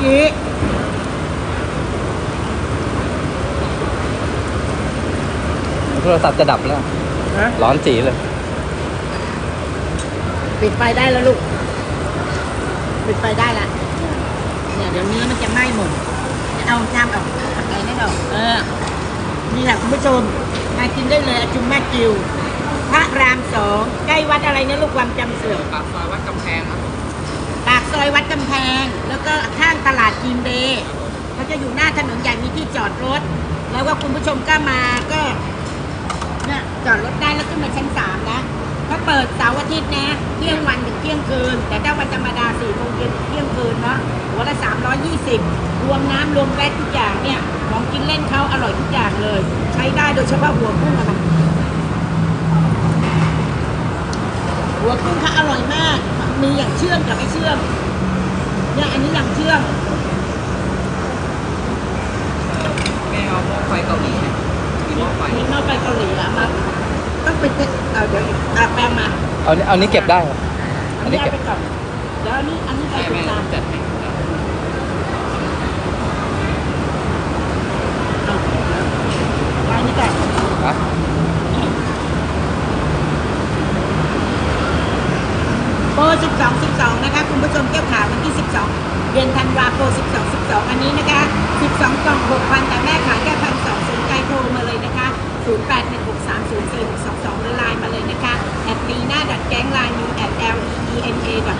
พี่ยีโทรศัพท์จะดับแล้วฮะร้อนจีเลย ปิดไฟได้แล้วลูก ปิดไฟได้ละเนี่ยเดี๋ยวเนื้อมันจะไหม้หมดจะเอาน้ำออกอะไรนั่นออกเออ นี่แหละคุณผู้ชม มากินได้เลยอาจุมแม่กิว พระรามสองใกล้วัดอะไรนะลูกความจำเสื่อมปากซอยวัดกำแพงครับ ปากซอยวัดกำแพง แล้วก็ข้างตลาดกินเดย์เขาจะอยู่หน้าถนนใหญ่มีที่จอดรถ แล้วก็คุณผู้ชมก็มาก็เนี่ยจอดรถได้แล้วขึ้นมาชั้นสามนะเขาเปิดเสาร์อาทิตย์นะเที่ยงวันถึงเที่ยงคืน แต่ถ้าวันธรรมดาสี่โมงเย็นถึงเที่ยงคืนเนาะหัวละสามร้อยยี่สิบรวมน้ำรวมแวะทุกอย่างเนี่ย ของกินเล่นเขาอร่อยทุกอย่างเลย ใช้ได้โดยเฉพาะหัวกุ้งอะนะหัวกุ้งเขาอร่อยมาก มีอย่างเชื่อมกับไม่เชื่อมเนี่ยอันนี้อย่างเชื่อมแม่เอาหม้อไฟเกาหลีมีหม้อไฟมีหม้อไฟเกาหลีอะมาต้องไปเทสเอาเดี๋ยวอีกอะแปลมาเอาเอานี้เก็บได้ครับอัอันนนี้นี้เอาเก็บ ไปก่อนเดี๋ยวอันนี้อันนี้ไปแม่ติดแม่ตาม จัดให้ เอาไว้นี่ก่อน ฮะ โปร 12 12 นะคะ คุณผู้ชมเจ้าขาวันที่ 12 เดือนธันวาโปร12 12 อันนี้นะคะ 12 กล่อง 6,000 แต่แม่ขายแค่พันสองสนใจโทรมาเลยนะคะ 0816304622หรือไลน์มาเลยนะคะแอดลีน่าดัดแก๊งไลน์มีแอด l e e n a g a n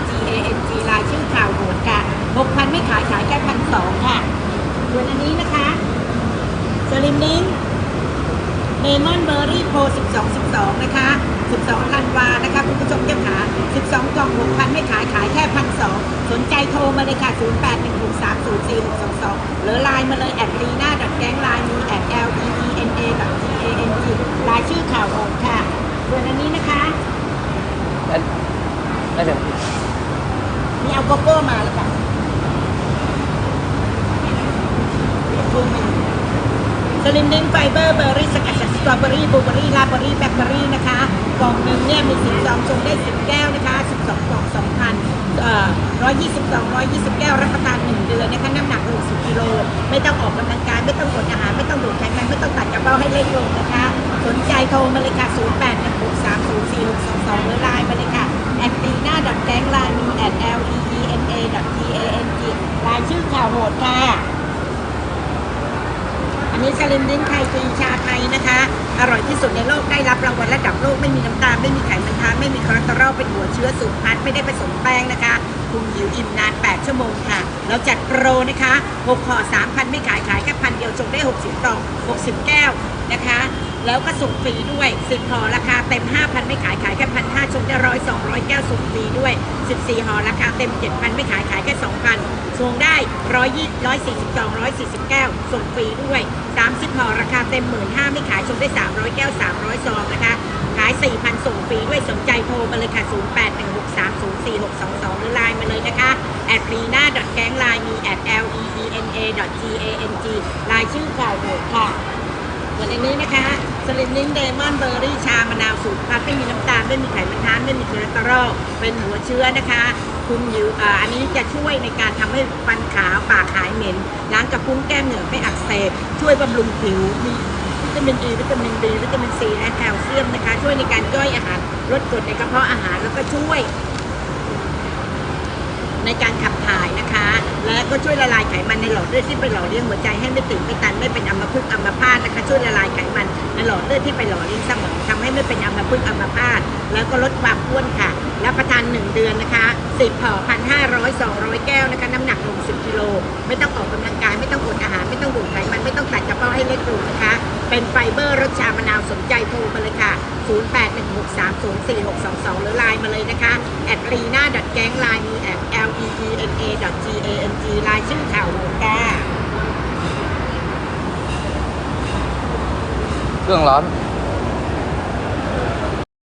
g ไลน์ชื่อข่าวโหดค่ะ 6,000 ไม่ขายขายแค่พันสองค่ะส่วนอันนี้นะคะสลิมนิ้ง มอนเบอร์รี่โพ12 12 นะคะ 12ธันวานะคะ คุณผู้ชมเจ้าขา 12 กล่อง 6,000 ไม่ขายขายแค่พันสองสนใจโทรมาเลยค่ะ 0816304622 หรือไลน์มาเลยแอดลีน่าดัดแก๊งไลน์มีแอด L E E N A ดับ G A N G ลายชื่อข่าวโอนค่ะส่วนอันนี้นะคะได้ได้เลยมีเอาโกโก้มาแล้วค่ะฟูมินสลิมดินไฟเบอร์เบอร์รี่สกัดจาก สตรอเบอรี่บลูเบอรี่ลาเบอรี่แบล็คเบอรี่นะคะกล่องหนึ่งเนี่ยมีสิบซองชงได้สิบแก้วนะคะสิบสองกล่องสองพันเอ่อร้อยยี่สิบสองร้อยยี่สิบแก้วรับประทานหนึ่งเดือนนะคะน้ำหนักลงสิบกิโลไม่ต้องออกกำลังกาย ไม่ต้องอดอาหาร ไม่ต้องดูดไขมันไม่ต้องตัดกระเป๋าให้เล็กลงนะคะ สนใจโทรมาเลยค่ะ0 8 1 6 3 0 4 6 2 2หรือไลน์มาเลยค่ะแอดตีหน้าดอทแก๊งไลน์มีแอด L E E N A ดอท T A N G ไลน์ชื่อข่าวโหดค่ะันนี้สลิมลิ้นไทยตีชาไทยนะคะ อร่อยที่สุดในโลกได้รับรางวัลระดับโลกไม่มีน้ำตาลไม่มีไขมันทานไม่มีคอเลสเตอรอลเป็นหัวเชื้อสูงพัดไม่ได้ผสมแป้งนะคะคุมหิวอิ่มนาน 8 ชั่วโมงค่ะ เราจัดโปรนะคะ6ห่อ3,000 ไม่ขายขายแค่พันเดียวจงได้ 60กล่อง 60 แก้วนะคะ แล้วก็ส่งฟรีด้วย10ห่อราคาเต็ม 5,000 ไม่ขายขายแค่พันห้าชงได้ร้อยสองร้อยแก้วส่งฟรีด้วย 14ห่อราคาเต็ม 7,000 ไม่ขายขายแค่ 2,000ส่งได้ร้อยยี่ร้อยสี่สิบสองร้อยสี่สิบแก้วส่งฟรีด้วย 30ห่อราคาเต็ม15,000ไม่ขายชงได้ 300 แก้ว 300ซองนะคะขาย 4,000 ส่งฟรีด้วยสนใจโทรมาเลยค่ะ 0816304622 หรือไลน์มาเลยนะคะแอดลีน่าดอทแก๊งไลน์มีแอด l e e n a g a n g ไลน์ชื่อข่าวโหดค่ะ วันนี้นะคะสลิมลิงเดมอนเบอร์รี่ชามะนาวสูตรพัดไม่มีน้ำตาล ไม่มีไขมันทานไม่มีคอเลสเตอรอลเป็นหัวเชื้อนะคะคุมอยู่อ,อันนี้จะช่วยในการทำให้ฟันขาวปากหายเหม็นล้างกระพุ้งแก้มเหงื่อไม่อักเสบช่วยบำรุงผิวมีวิตามินอีวิตามินดีวิตามินซีและแคลเซียมนะคะ ช่วยในการย่อยอาหารลดกรดในกระเพาะอาหารแล้วก็ช่วย ในการขับถ่ายนะคะ และก็ช่วยละลายไขมันในหลอดเลือดที่ไปหล่อเลี้ยงหัวใจให้ไม่ตื่นไม่ตันไม่เป็นอัมพฤกษ์อัมพาตนะคะ ช่วยละลายไขมันในหลอดเลือดที่ไปหล่อเลี้ยงสมองทำให้ไม่เป็นอัมพฤกษ์อัมพาตแล้วก็ลดความอ้วนค่ะรับประทาน 1 เดือนนะคะ10ห่อพันห้าร้อยสองร้อยแก้วนะคะน้ำหนักลง10กิโลไม่ต้องออกกำลังกายไม่ต้องอดอาหารไม่ต้องดูดไขมันไม่ต้องตัดกระเพาะให้เล็กลงนะคะ เป็นไฟเบอร์รสชามะนาวสนใจโทรมาเลยค่ะ0816304622 หรือไลน์มาเลยนะคะแอดรีน่าดัดแก๊งไลน์มีแอด L E N A G A N G ลายชื่อข่าวโหดค่ะเครื่องร้อน